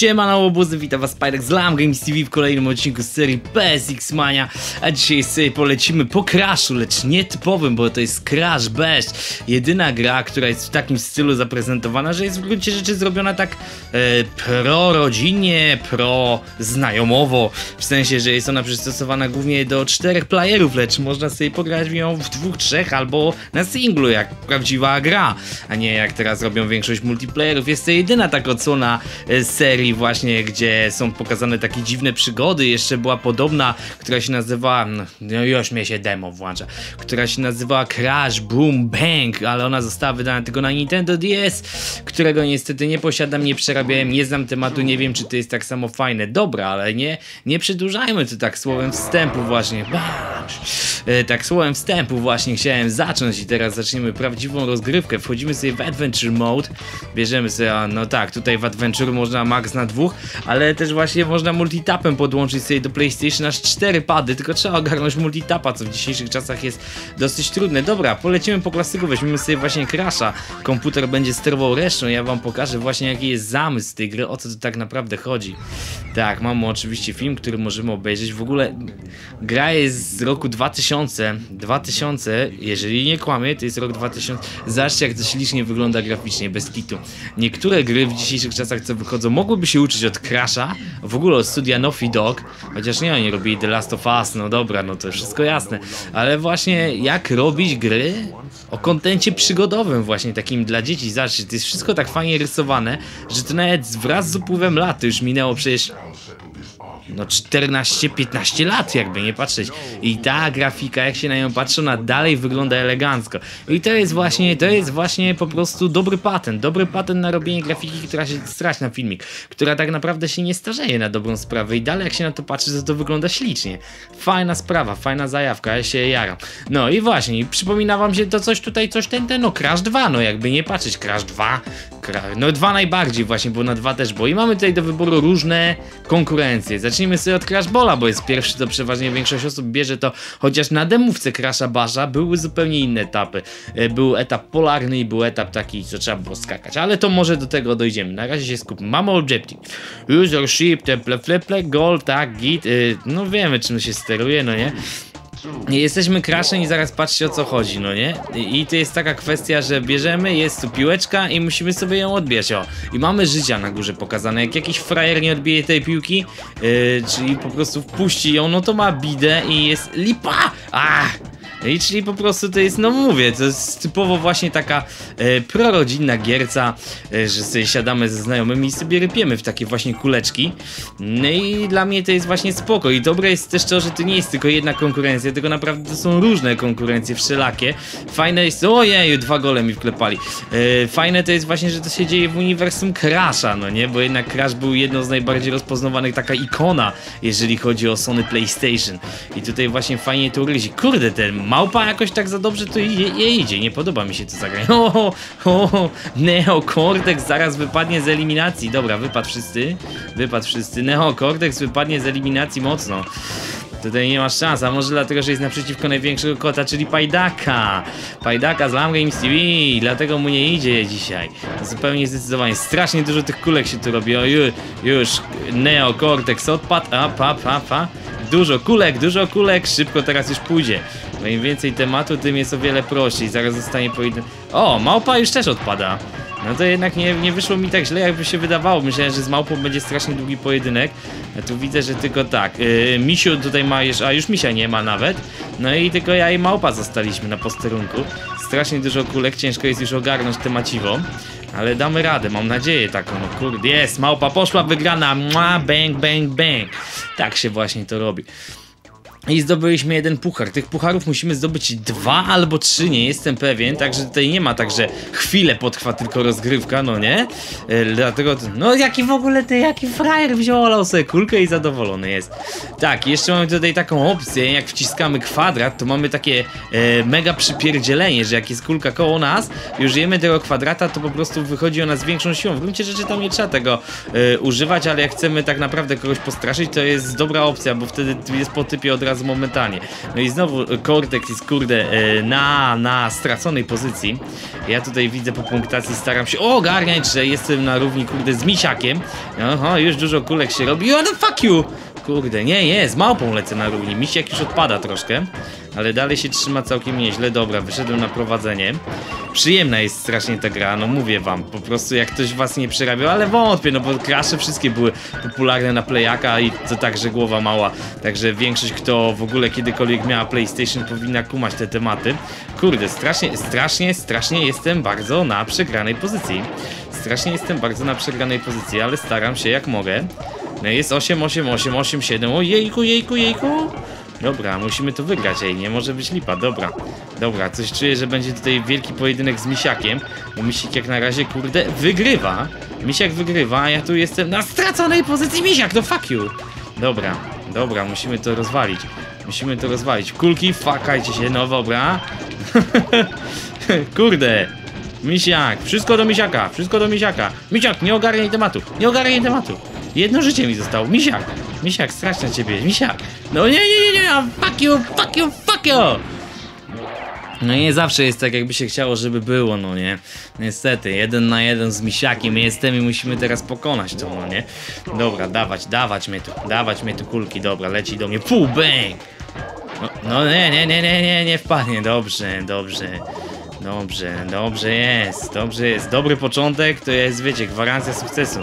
Siema łobuzy, witam was Spidek z Lam Games TV w kolejnym odcinku z serii PSX Mania. A dzisiaj sobie polecimy po Crashu, lecz nie typowym, bo to jest Crash Bash. Jedyna gra, która jest w takim stylu zaprezentowana, że jest w gruncie rzeczy zrobiona tak e, pro-rodzinnie, pro-znajomowo. W sensie, że jest ona przystosowana głównie do czterech playerów, lecz można sobie pograć w nią w dwóch, trzech albo na singlu, jak prawdziwa gra A nie jak teraz robią większość multiplayerów. Jest to jedyna taka odsłona e, serii serii właśnie, gdzie są pokazane takie dziwne przygody. Jeszcze była podobna, która się nazywała, no już mnie się demo włącza, która się nazywała Crash Boom Bang, ale ona została wydana tylko na Nintendo DS, którego niestety nie posiadam, nie przerabiałem, nie znam tematu, nie wiem czy to jest tak samo fajne. Dobra, ale nie, nie przedłużajmy to tak słowem wstępu właśnie. E, tak słowem wstępu właśnie chciałem zacząć i teraz zaczniemy prawdziwą rozgrywkę. Wchodzimy sobie w Adventure Mode, bierzemy sobie, no tak, tutaj w Adventure można max na dwóch, ale też właśnie można multitapem podłączyć sobie do PlayStation aż cztery pady, tylko trzeba ogarnąć multitapa, co w dzisiejszych czasach jest dosyć trudne. Dobra, polecimy po klasyku, weźmiemy sobie właśnie Crasha, komputer będzie sterował resztą, ja wam pokażę właśnie jaki jest zamysł tej gry, o co to tak naprawdę chodzi. Tak, mamy oczywiście film, który możemy obejrzeć, w ogóle gra jest z roku 2000, 2000, jeżeli nie kłamie, to jest rok 2000, zobaczcie jak to ślicznie wygląda graficznie, bez kitu. Niektóre gry w dzisiejszych czasach co wychodzą mogłyby się uczyć od Crasha, w ogóle od studia Naughty Dog, chociaż nie, oni robili The Last of Us, no dobra, no to wszystko jasne, ale właśnie jak robić gry o kontencie przygodowym właśnie takim dla dzieci, zobaczcie, to jest wszystko tak fajnie rysowane, że to nawet wraz z upływem lat, już minęło przecież no 14-15 lat jakby nie patrzeć. I ta grafika jak się na nią patrzy ona dalej wygląda elegancko. I to jest właśnie to jest właśnie po prostu dobry patent. Dobry patent na robienie grafiki która się strać na filmik która tak naprawdę się nie starzeje na dobrą sprawę. I dalej jak się na to patrzy to to wygląda ślicznie. Fajna sprawa fajna zajawka ja się jaram. No i właśnie przypomina wam się to coś tutaj coś ten ten no Crash 2 no jakby nie patrzeć. Crash 2 no 2 najbardziej właśnie bo na 2 też bo i mamy tutaj do wyboru różne konkurencje zacznijmy sobie od Crash Bola, bo jest pierwszy, to przeważnie większość osób bierze to, chociaż na demówce Crasha Basha były zupełnie inne etapy. E, był etap polarny i był etap taki, co trzeba było skakać, ale to może do tego dojdziemy. Na razie się skupmy. Mamy objective. User ship, temple, fleple, goal, tak, git. Yy, no wiemy czym się steruje, no nie? Jesteśmy crashem i zaraz patrzcie o co chodzi, no nie? I, I to jest taka kwestia, że bierzemy, jest tu piłeczka i musimy sobie ją odbijać, o. I mamy życia na górze pokazane. Jak jakiś frajer nie odbije tej piłki, yy, czyli po prostu wpuści ją, no to ma bidę i jest lipa! Ah! I czyli po prostu to jest, no mówię, to jest typowo właśnie taka e, prorodzinna gierca, e, że sobie siadamy ze znajomymi i sobie rypiemy w takie właśnie kuleczki. No i dla mnie to jest właśnie spoko. I dobre jest też to, że to nie jest tylko jedna konkurencja, tylko naprawdę to są różne konkurencje, wszelakie. Fajne jest, ojej, dwa gole mi wklepali. E, fajne to jest właśnie, że to się dzieje w uniwersum Crasha, no nie? Bo jednak Crash był jedną z najbardziej rozpoznawanych, taka ikona, jeżeli chodzi o Sony PlayStation. I tutaj właśnie fajnie to ugryzi. Kurde, ten małpa jakoś tak za dobrze to idzie, idzie. nie podoba mi się to zagranie. O, o, Neokortex zaraz wypadnie z eliminacji. Dobra, wypadł wszyscy, wypadł wszyscy. Neokortex wypadnie z eliminacji mocno. Tutaj nie masz szans, a może dlatego, że jest naprzeciwko największego kota, czyli Pajdaka. Pajdaka z Lam Games TV, dlatego mu nie idzie dzisiaj. Zupełnie zdecydowanie. Strasznie dużo tych kulek się tu robi. O, już, już Neo Cortex odpadł. A, pa, pa, pa. Dużo kulek, dużo kulek, szybko teraz już pójdzie. No im więcej tematu, tym jest o wiele prościej. Zaraz zostanie pojedynek. O, małpa już też odpada. No to jednak nie, nie wyszło mi tak źle, jakby się wydawało. Myślałem, że z małpą będzie strasznie długi pojedynek. A tu widzę, że tylko tak. Yy, Misiu tutaj ma jeszcze, a już Misia nie ma nawet. No i tylko ja i małpa zostaliśmy na posterunku. Strasznie dużo kulek, ciężko jest już ogarnąć temaciwo. Ale damy radę, mam nadzieję taką, no kurde, jest, małpa poszła, wygrana, Mua, bang, bang, bang. Tak się właśnie to robi. I zdobyliśmy jeden puchar. Tych pucharów musimy zdobyć dwa albo trzy, nie jestem pewien. Także tutaj nie ma tak, że chwilę potrwa tylko rozgrywka, no nie? E, dlatego, no jaki w ogóle ty, jaki frajer wziął olał sobie kulkę i zadowolony jest. Tak, jeszcze mamy tutaj taką opcję, jak wciskamy kwadrat, to mamy takie e, mega przypierdzielenie, że jak jest kulka koło nas i użyjemy tego kwadrata, to po prostu wychodzi ona z większą siłą. W gruncie rzeczy tam nie trzeba tego e, używać, ale jak chcemy tak naprawdę kogoś postraszyć, to jest dobra opcja, bo wtedy jest po typie od razu razu momentalnie. No i znowu Cortex jest kurde e, na, na straconej pozycji. Ja tutaj widzę po punktacji, staram się ogarniać, że jestem na równi kurde z misiakiem. Oho, już dużo kulek się robi. Oh, no fuck you! Kurde, nie, nie, z małpą lecę na równi. Misiak już odpada troszkę, ale dalej się trzyma całkiem nieźle. Dobra, wyszedłem na prowadzenie. Przyjemna jest strasznie ta gra, no mówię wam, po prostu jak ktoś was nie przerabiał, ale wątpię, no bo krasze wszystkie były popularne na Playaka i to także głowa mała, także większość kto w ogóle kiedykolwiek miała PlayStation powinna kumać te tematy. Kurde, strasznie, strasznie, strasznie jestem bardzo na przegranej pozycji. Strasznie jestem bardzo na przegranej pozycji, ale staram się jak mogę. No jest 8, 8, 8, 8, 7, o jejku, jejku, jejku. Dobra, musimy to wygrać, ej, nie może być lipa, dobra. Dobra, coś czuję, że będzie tutaj wielki pojedynek z Misiakiem, bo Misiek jak na razie, kurde, wygrywa. Misiak wygrywa, a ja tu jestem na straconej pozycji Misiak, no fuck you. Dobra, dobra, musimy to rozwalić. Musimy to rozwalić. Kulki, fakajcie się, no dobra. kurde. Misiak, wszystko do Misiaka, wszystko do Misiaka. Misiak, nie ogarniaj tematu, nie ogarniaj tematu. Jedno życie mi zostało, Misiak. Misiak, strasznie ciebie, Misiak. No nie, nie, nie, nie, fuck you, fuck you, fuck you. No nie zawsze jest tak, jakby się chciało, żeby było, no nie. Niestety, jeden na jeden z misiakiem jestem i musimy teraz pokonać to, no nie. Dobra, dawać, dawać mnie tu, dawać mnie tu kulki, dobra, leci do mnie, pół bang! No, no nie, nie, nie, nie, nie, nie wpadnie, dobrze, dobrze. Dobrze, dobrze jest, dobrze jest. Dobry początek to jest, wiecie, gwarancja sukcesu.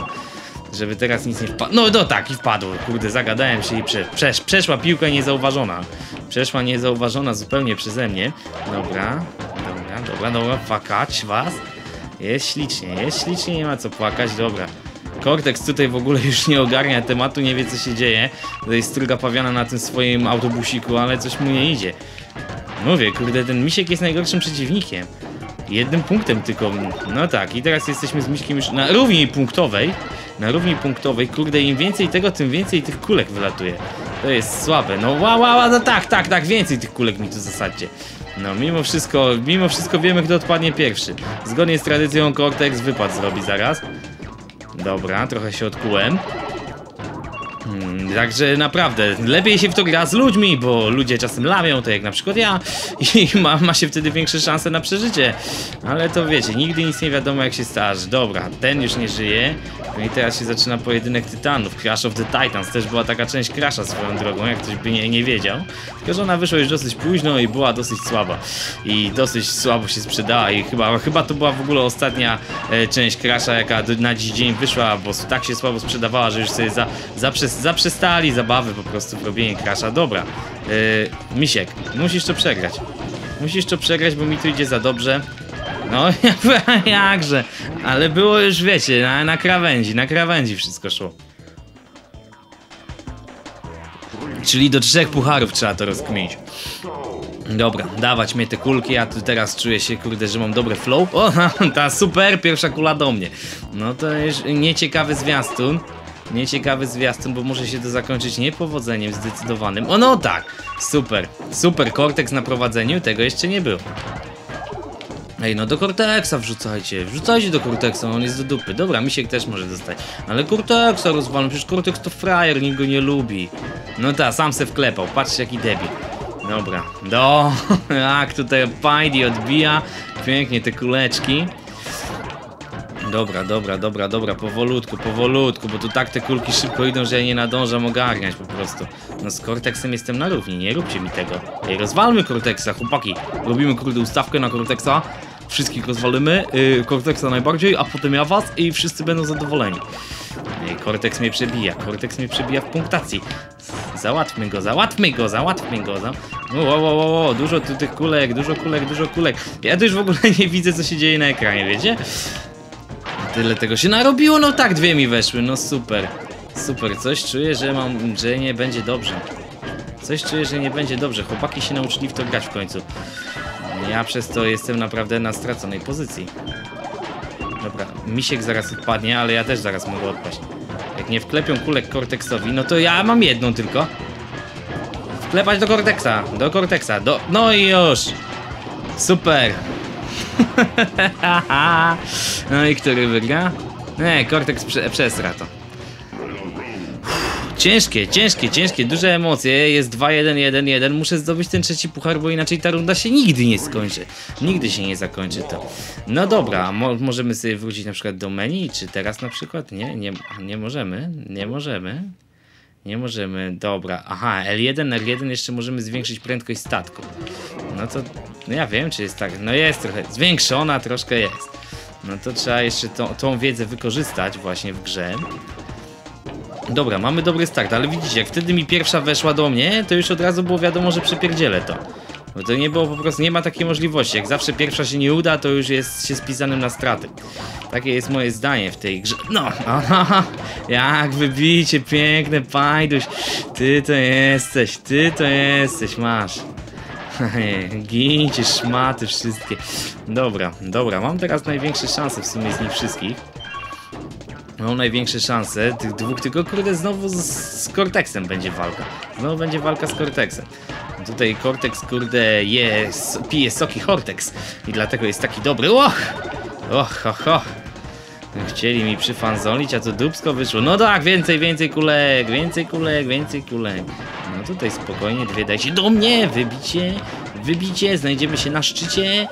Żeby teraz nic nie wpadło. No, no tak, i wpadło. Kurde, zagadałem się i prze, przesz, przeszła piłka niezauważona. Przeszła niezauważona zupełnie przeze mnie. Dobra, dobra, dobra, dobra, płakać was. Jest ślicznie, jest ślicznie, nie ma co płakać, dobra. Cortex tutaj w ogóle już nie ogarnia tematu, nie wie co się dzieje. Tutaj struga pawiana na tym swoim autobusiku, ale coś mu nie idzie. Mówię, kurde, ten misiek jest najgorszym przeciwnikiem. Jednym punktem tylko. No tak, i teraz jesteśmy z Miśkiem już na równi punktowej. Na równi punktowej, kurde, im więcej tego, tym więcej tych kulek wylatuje. To jest słabe. No wow, wow, no tak, tak, tak, więcej tych kulek mi tu zasadźcie. No mimo wszystko, mimo wszystko wiemy, kto odpadnie pierwszy. Zgodnie z tradycją Cortex wypad zrobi zaraz. Dobra, trochę się odkułem. Hmm, także naprawdę, lepiej się w to gra z ludźmi, bo ludzie czasem lamią, to jak na przykład ja i ma, ma się wtedy większe szanse na przeżycie. Ale to wiecie, nigdy nic nie wiadomo jak się starzy. Dobra, ten już nie żyje. No i teraz się zaczyna pojedynek tytanów. Crash of the Titans też była taka część Crasha swoją drogą, jak ktoś by nie, nie wiedział. Tylko, że ona wyszła już dosyć późno i była dosyć słaba. I dosyć słabo się sprzedała i chyba, chyba to była w ogóle ostatnia e, część Crasha, jaka na dziś dzień wyszła, bo tak się słabo sprzedawała, że już sobie za, zaprzes, zaprzestali zabawy po prostu w robienie Crasha. Dobra, e, Misiek, musisz to przegrać. Musisz to przegrać, bo mi tu idzie za dobrze. No, jakże. Ale było już, wiecie, na, na krawędzi, na krawędzi wszystko szło. Czyli do trzech pucharów trzeba to rozkminić. Dobra, dawać mnie te kulki, ja tu teraz czuję się, kurde, że mam dobre flow. O, ta super, pierwsza kula do mnie. No to już nieciekawy zwiastun. Nieciekawy zwiastun, bo może się to zakończyć niepowodzeniem zdecydowanym. O no tak, super, super, Cortex na prowadzeniu, tego jeszcze nie było. Ej, no do Cortexa wrzucajcie, wrzucajcie do Cortexa, on jest do dupy. Dobra, Misiek też może dostać. Ale Cortexa rozwalam, przecież Cortex to frajer, nikt go nie lubi. No ta, sam se wklepał, patrzcie jaki debil. Dobra, do, jak tutaj Pajdi odbija, pięknie te kuleczki. Dobra, dobra, dobra, dobra, powolutku, powolutku, bo tu tak te kulki szybko idą, że ja nie nadążam ogarniać po prostu. No z Cortexem jestem na równi, nie róbcie mi tego. Ej, rozwalmy Cortexa, chłopaki. Robimy kurde ustawkę na Cortexa. Wszystkich rozwalimy, yy, Cortexa najbardziej, a potem ja was i wszyscy będą zadowoleni. Ej, Cortex mnie przebija, Cortex mnie przebija w punktacji. Załatwmy go, załatwmy go, załatwmy go. Za... O, o, o, o, dużo tu tych kulek, dużo kulek, dużo kulek. Ja tu już w ogóle nie widzę, co się dzieje na ekranie, wiecie? Tyle tego się narobiło, no tak, dwie mi weszły, no super. Super, coś czuję, że mam, że nie będzie dobrze. Coś czuję, że nie będzie dobrze. Chłopaki się nauczyli w to grać w końcu. Ja przez to jestem naprawdę na straconej pozycji. Dobra, misiek zaraz odpadnie, ale ja też zaraz mogę odpaść. Jak nie wklepią kulek Cortexowi, no to ja mam jedną tylko. Wklepać do Cortexa, do Cortexa, do... No i już! Super! no i który wygra? Nie, Cortex prze przesra to. Ciężkie, ciężkie, ciężkie, duże emocje, jest 2-1-1-1, muszę zdobyć ten trzeci puchar, bo inaczej ta runda się nigdy nie skończy. Nigdy się nie zakończy to. No dobra, mo możemy sobie wrócić na przykład do menu, czy teraz na przykład? Nie, nie, nie możemy, nie możemy. Nie możemy, dobra, aha, L1, R1 jeszcze możemy zwiększyć prędkość statku. No to, no ja wiem, czy jest tak, no jest trochę, zwiększona troszkę jest. No to trzeba jeszcze tą, tą wiedzę wykorzystać właśnie w grze. Dobra, mamy dobry start, ale widzicie, jak wtedy mi pierwsza weszła do mnie, to już od razu było wiadomo, że przepierdzielę to. Bo to nie było po prostu, nie ma takiej możliwości. Jak zawsze pierwsza się nie uda, to już jest się spisanym na straty. Takie jest moje zdanie w tej grze. No, aha, jak wybicie, piękne, Pajduś. Ty to jesteś, ty to jesteś, masz. Gincie, szmaty wszystkie. Dobra, dobra, mam teraz największe szanse w sumie z nich wszystkich. Mam największe szanse, tych dwóch, tylko kurde znowu z, z Cortexem będzie walka. Znowu będzie walka z Cortexem. Tutaj Cortex kurde je, s- pije soki Hortex i dlatego jest taki dobry. Och! Och, och, och. Chcieli mi przyfanzolić, a to dubsko wyszło. No tak, więcej, więcej kulek, więcej kulek, więcej kulek. No tutaj spokojnie, dwie dajcie do mnie, wybicie, wybicie, znajdziemy się na szczycie.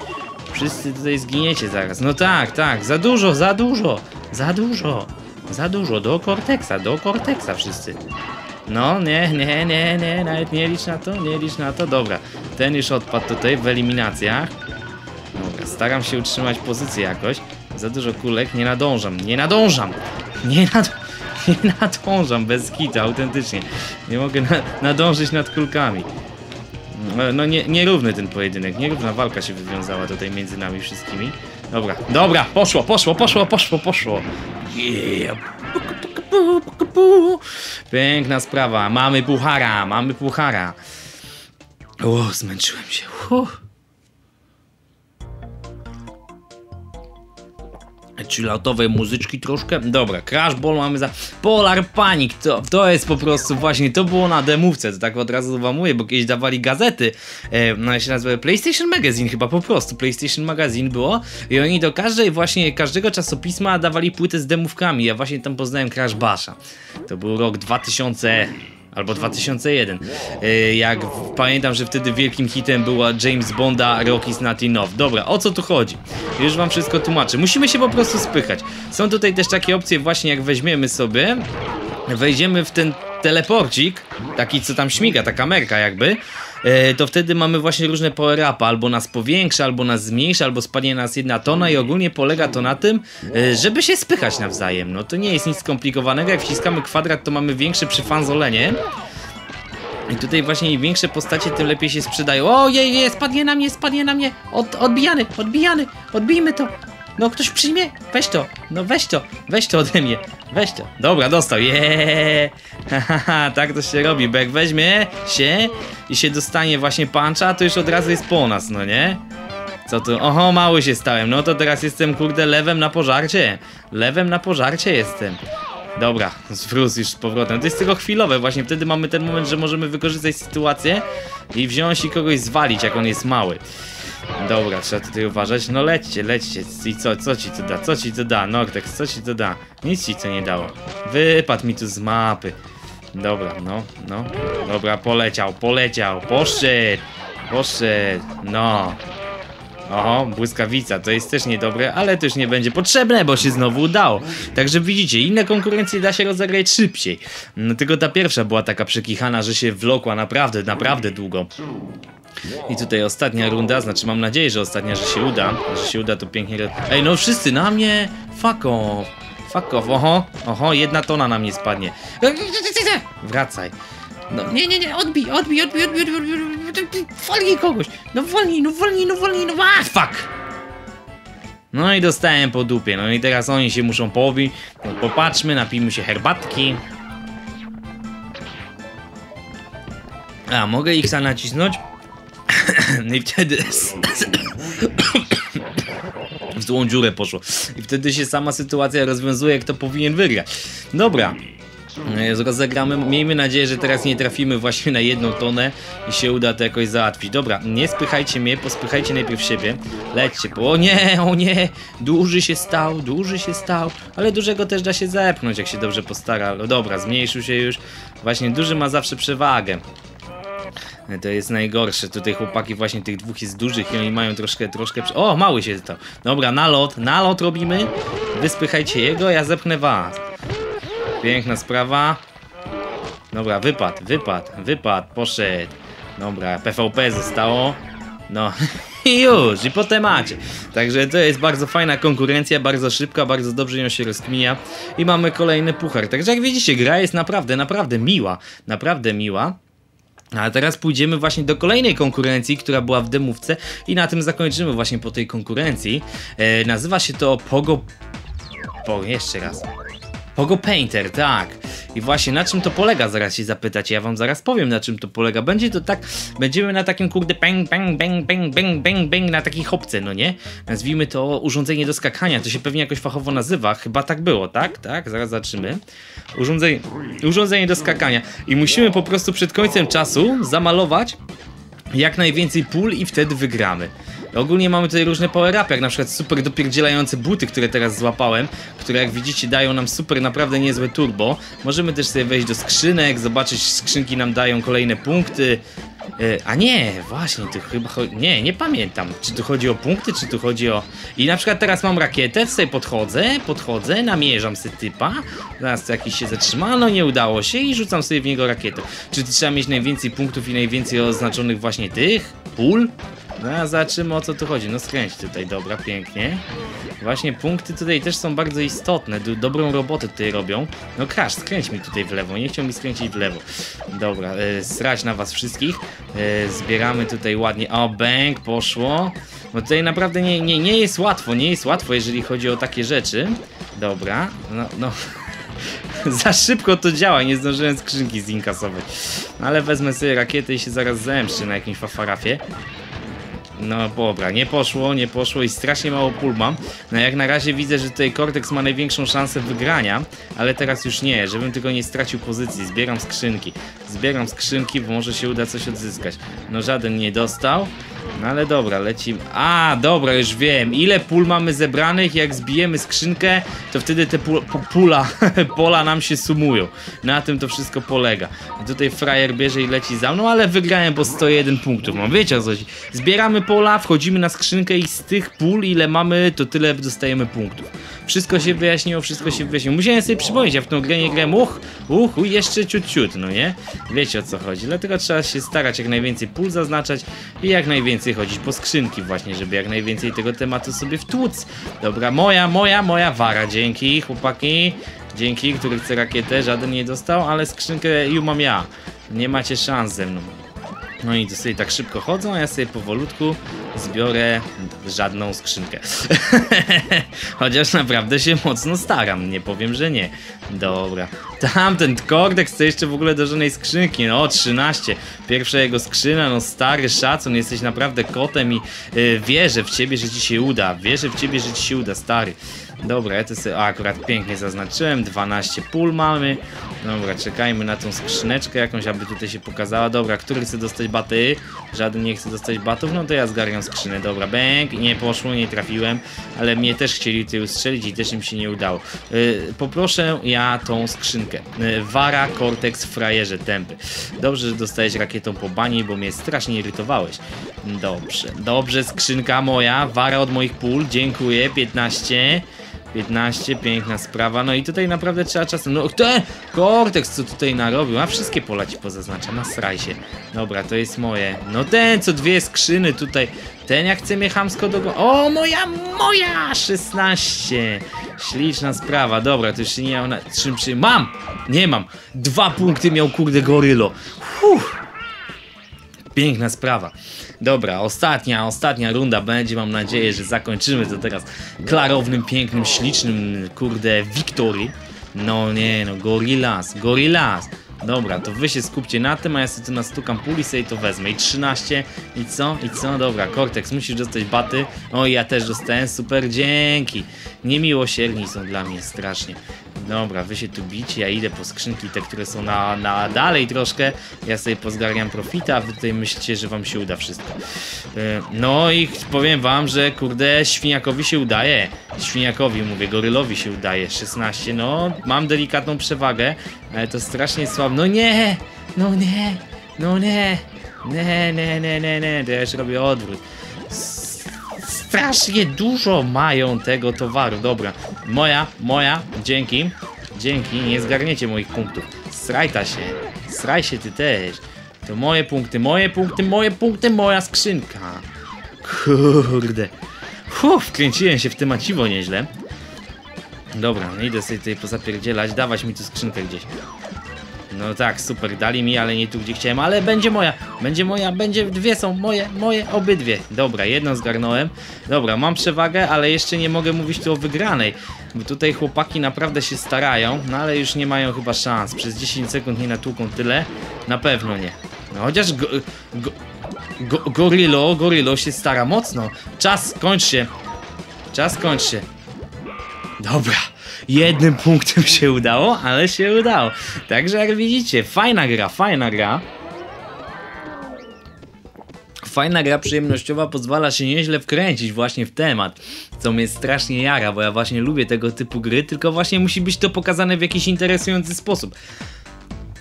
Wszyscy tutaj zginiecie zaraz. No tak, tak, za dużo, za dużo, za dużo, za dużo, do Cortexa, do Cortexa wszyscy. No, nie, nie, nie, nie, nawet nie licz na to, nie licz na to. Dobra, ten już odpadł tutaj w eliminacjach. Dobra, staram się utrzymać pozycję jakoś. Za dużo kulek, nie nadążam, nie nadążam! Nie, nad... nie nadążam, bez kita, autentycznie. Nie mogę na... nadążyć nad kulkami. No, No nie, nierówny ten pojedynek, nierówna walka się wywiązała tutaj między nami wszystkimi. Dobra, dobra, poszło, poszło, poszło, poszło, poszło. Yeah. Piękna sprawa, mamy puchara, mamy puchara. O, zmęczyłem się. Uff. Chilloutowej muzyczki troszkę. Dobra, Crash Ball mamy za Polar Panic, to, to jest po prostu właśnie, to było na demówce, to tak od razu wam mówię, bo kiedyś dawali gazety, e, no się nazywa PlayStation Magazine chyba po prostu, PlayStation Magazine było i oni do każdej właśnie, każdego czasopisma dawali płytę z demówkami, ja właśnie tam poznałem Crash Basha. To był rok 2000 albo 2001. E, Jak pamiętam, że wtedy wielkim hitem była James Bonda Rocky's Not Enough. Dobra, o co tu chodzi? Już wam wszystko tłumaczę. Musimy się po prostu spychać. Są tutaj też takie opcje właśnie jak weźmiemy sobie, wejdziemy w ten teleporcik, taki co tam śmiga, ta kamerka jakby, to wtedy mamy właśnie różne power-upy, albo nas powiększa, albo nas zmniejsza, albo spadnie nas jedna tona i ogólnie polega to na tym, e, żeby się spychać nawzajem. No to nie jest nic skomplikowanego, jak wciskamy kwadrat, to mamy większe przyfanzolenie. I tutaj właśnie im większe postacie, tym lepiej się sprzedają. O, jej, jej, spadnie na mnie, spadnie na mnie. Od, odbijany, odbijany, odbijmy to. No ktoś przyjmie? Weź to, no weź to, weź to ode mnie, weź to. Dobra, dostał, jeee. Haha, tak to się robi, bo jak weźmie się i się dostanie właśnie puncha, to już od razu jest po nas, no nie? Co tu? Oho, mały się stałem, no to teraz jestem kurde lewem na pożarcie. Lewem na pożarcie jestem. Dobra, zwróć już z powrotem. To jest tylko chwilowe, właśnie wtedy mamy ten moment, że możemy wykorzystać sytuację i wziąć i kogoś zwalić, jak on jest mały. Dobra, trzeba tutaj uważać. No lećcie, lećcie. I co, co ci to da? Co ci to da? Nortex, co ci to da? Nic ci to nie dało. Wypadł mi tu z mapy. Dobra, no, no. Dobra, poleciał, poleciał, poszedł, poszedł, no. Oho, błyskawica, to jest też niedobre, ale to już nie będzie potrzebne, bo się znowu udało. Także widzicie, inne konkurencje da się rozegrać szybciej. No, tylko ta pierwsza była taka przekichana, że się wlokła naprawdę, naprawdę długo. I tutaj ostatnia runda, znaczy mam nadzieję, że ostatnia, że się uda. Że się uda, to pięknie... Ej, no wszyscy na mnie! Fuck off! Fuck off, oho! Oho, jedna tona na mnie spadnie. Wracaj. No, nie, nie, nie, odbij, odbij, odbij, odbij, odbij, odbij, kogoś! No wolniej, no wolniej, no wolniej, no... A, fuck! No i dostałem po dupie, no i teraz oni się muszą pobić. No, popatrzmy, napijmy się herbatki. A, mogę ich nacisnąć? I wtedy w złą dziurę poszło. I wtedy się sama sytuacja rozwiązuje, kto powinien wygrać. Dobra. E, Rozegramy, miejmy nadzieję, że teraz nie trafimy właśnie na jedną tonę i się uda to jakoś załatwić. Dobra, nie spychajcie mnie, pospychajcie najpierw siebie. Lećcie, po... o nie, o nie, duży się stał, duży się stał, ale dużego też da się zepchnąć, jak się dobrze postara. Dobra, zmniejszył się już. Właśnie duży ma zawsze przewagę. To jest najgorsze. Tutaj chłopaki właśnie tych dwóch jest dużych i oni mają troszkę, troszkę... O, mały się stał. Dobra, nalot, nalot robimy. Wyspychajcie jego, ja zepchnę was. Piękna sprawa. Dobra, wypad, wypad, wypad, poszedł. Dobra, PvP zostało. No i już, i po temacie. Także to jest bardzo fajna konkurencja, bardzo szybka, bardzo dobrze ją się rozkmija. I mamy kolejny puchar. Także jak widzicie, gra jest naprawdę, naprawdę miła. Naprawdę miła. A teraz pójdziemy właśnie do kolejnej konkurencji, która była w demówce i na tym zakończymy właśnie po tej konkurencji. E, nazywa się to Pogo... Po, jeszcze raz. Pogo Painter, tak. I właśnie na czym to polega, zaraz się zapytać. Ja wam zaraz powiem na czym to polega. Będzie to tak, będziemy na takim kurde bang, bang, bang, bang, bang, bang, bang, na takiej hopce, no nie? Nazwijmy to urządzenie do skakania, to się pewnie jakoś fachowo nazywa. Chyba tak było, tak? Tak, zaraz zobaczymy. Urządzenie, urządzenie do skakania. I musimy po prostu przed końcem czasu zamalować jak najwięcej pól i wtedy wygramy. Ogólnie mamy tutaj różne power-upy, jak na przykład super dopierdzielające buty, które teraz złapałem, które jak widzicie dają nam super naprawdę niezłe turbo. Możemy też sobie wejść do skrzynek, zobaczyć, skrzynki nam dają kolejne punkty. E, A nie, właśnie, tu chyba. Nie, nie pamiętam, czy tu chodzi o punkty, czy tu chodzi o... I na przykład teraz mam rakietę, sobie podchodzę, podchodzę, namierzam sobie typa, zaraz jakiś się zatrzyma, no nie udało się i rzucam sobie w niego rakietę. Czy trzeba mieć najwięcej punktów i najwięcej oznaczonych właśnie tych? Pól? No a zobaczymy o co tu chodzi. No skręć tutaj, dobra, pięknie. Właśnie punkty tutaj też są bardzo istotne. Do, dobrą robotę tutaj robią. No Crash, skręć mi tutaj w lewo. Nie chciał mi skręcić w lewo. Dobra, e, srać na was wszystkich. E, zbieramy tutaj ładnie. O, bang, poszło. No tutaj naprawdę nie, nie, nie jest łatwo. Nie jest łatwo, jeżeli chodzi o takie rzeczy. Dobra, no, no. Za szybko to działa, nie zdążyłem skrzynki zinkasować. Ale wezmę sobie rakietę i się zaraz zemszczę na jakimś fafarafie. No dobra, nie poszło, nie poszło i strasznie mało pól mam. No jak na razie widzę, że tutaj Cortex ma największą szansę wygrania, ale teraz już nie, żebym tylko nie stracił pozycji. Zbieram skrzynki. Zbieram skrzynki, bo może się uda coś odzyskać. No żaden nie dostał. No ale dobra, lecimy. A, dobra, już wiem. Ile pól mamy zebranych? Jak zbijemy skrzynkę, to wtedy te pul po- pula, pola nam się sumują. Na tym to wszystko polega. Tutaj frajer bierze i leci za mną, ale wygrałem, bo 101 punktów mam. Wiecie o co chodzi. Zbieramy pola, wchodzimy na skrzynkę i z tych pól, ile mamy, to tyle dostajemy punktów. Wszystko się wyjaśniło, wszystko się wyjaśniło. Musiałem sobie przypomnieć, ja w tą grę nie grałem, uch, uch, jeszcze ciut, ciut, no nie? Wiecie o co chodzi. Dlatego trzeba się starać jak najwięcej pól zaznaczać i jak najwięcej chodzić po skrzynki właśnie, żeby jak najwięcej tego tematu sobie wtłuc. Dobra, moja, moja, moja wara, dzięki chłopaki. Dzięki, który chce rakietę, żaden nie dostał, ale skrzynkę już mam ja. Nie macie szans ze mną. No i to sobie tak szybko chodzą, a ja sobie powolutku zbiorę żadną skrzynkę. Chociaż naprawdę się mocno staram, nie powiem, że nie. Dobra. Tamten Cortex chce jeszcze w ogóle do żadnej skrzynki. No, 13. Pierwsza jego skrzyna, no stary szacun, jesteś naprawdę kotem i y, wierzę w ciebie, że ci się uda. Wierzę w ciebie, że ci się uda, stary. Dobra, ja to sobie akurat pięknie zaznaczyłem. 12 pól mamy. Dobra, czekajmy na tą skrzyneczkę jakąś, aby tutaj się pokazała. Dobra, który chce dostać baty? Żaden nie chce dostać batów, no to ja zgarniam skrzynę. Dobra, bęk, nie poszło, nie trafiłem, ale mnie też chcieli tutaj ustrzelić i też im się nie udało. Yy, poproszę ja tą skrzynkę. Yy, Wara, Cortex, frajerze, tępy. Dobrze, że dostałeś rakietą po bani, bo mnie strasznie irytowałeś. Dobrze, dobrze, skrzynka moja, wara od moich pól, dziękuję, 15. 15, piękna sprawa. No i tutaj naprawdę trzeba czasem. No ten Cortex, co tutaj narobił? A wszystkie pola ci pozaznaczam, nasraj się. Dobra, to jest moje. No ten, co dwie skrzyny tutaj. Ten jak chce mnie chamsko do. O, moja, moja! 16. Śliczna sprawa. Dobra, to już nie miał na czym przy. Mam! Nie mam. Dwa punkty miał kurde gorylo. Fuh. Piękna sprawa. Dobra, ostatnia, ostatnia runda będzie. Mam nadzieję, że zakończymy to teraz klarownym, pięknym, ślicznym, kurde, wiktorii. No nie, no, gorillas, gorillas. Dobra, to wy się skupcie na tym, a ja sobie tu nastukam puli sobie to wezmę. I 13, i co, i co? Dobra, Cortex, musisz dostać baty. O, ja też dostałem, super, dzięki. Niemiłosierni są dla mnie, strasznie. Dobra, wy się tu bicie, ja idę po skrzynki, te, które są na, na dalej troszkę. Ja sobie pozgarniam profita, wy tutaj myślicie, że wam się uda wszystko. Yy, No i powiem wam, że kurde, świniakowi się udaje. Świniakowi, mówię, gorylowi się udaje. 16, no, mam delikatną przewagę, ale to strasznie słabo. No nie, no nie, no nie, nie, nie, nie, nie, nie, to ja już robię odwrót. Strasznie dużo mają tego towaru. Dobra, moja, moja, dzięki. Dzięki, nie zgarniecie moich punktów. Srajta się, sraj się ty też. To moje punkty, moje punkty, moje punkty, moja skrzynka. Kurde. Uff, wkręciłem się w temaciwo nieźle. Dobra, no idę sobie tutaj pozapierdzielać, dawać mi tu skrzynkę gdzieś. No tak, super, dali mi, ale nie tu, gdzie chciałem, ale będzie moja, będzie moja, będzie, dwie są moje, moje, obydwie. Dobra, jedną zgarnąłem. Dobra, mam przewagę, ale jeszcze nie mogę mówić tu o wygranej, bo tutaj chłopaki naprawdę się starają, no ale już nie mają chyba szans. Przez 10 sekund nie natłuką tyle, na pewno nie. No chociaż go, go, go, Gorillo, Gorillo się stara mocno. Czas, kończ się. Czas, kończ się. Dobra, jednym punktem się udało, ale się udało. Także jak widzicie, fajna gra, fajna gra. Fajna gra przyjemnościowa pozwala się nieźle wkręcić właśnie w temat, co mnie strasznie jara, bo ja właśnie lubię tego typu gry, tylko właśnie musi być to pokazane w jakiś interesujący sposób.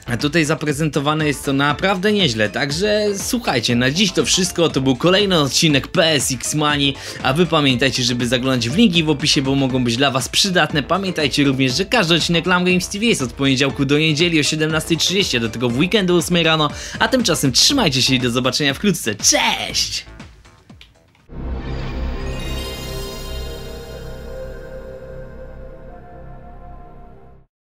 A tutaj zaprezentowane jest to naprawdę nieźle, także słuchajcie, na dziś to wszystko, to był kolejny odcinek PSX Money, a wy pamiętajcie, żeby zaglądać w linki w opisie, bo mogą być dla was przydatne. Pamiętajcie również, że każdy odcinek Lam Games TV jest od poniedziałku do niedzieli o 17.30, do tego w weekendu o 8 rano, a tymczasem trzymajcie się i do zobaczenia wkrótce, cześć!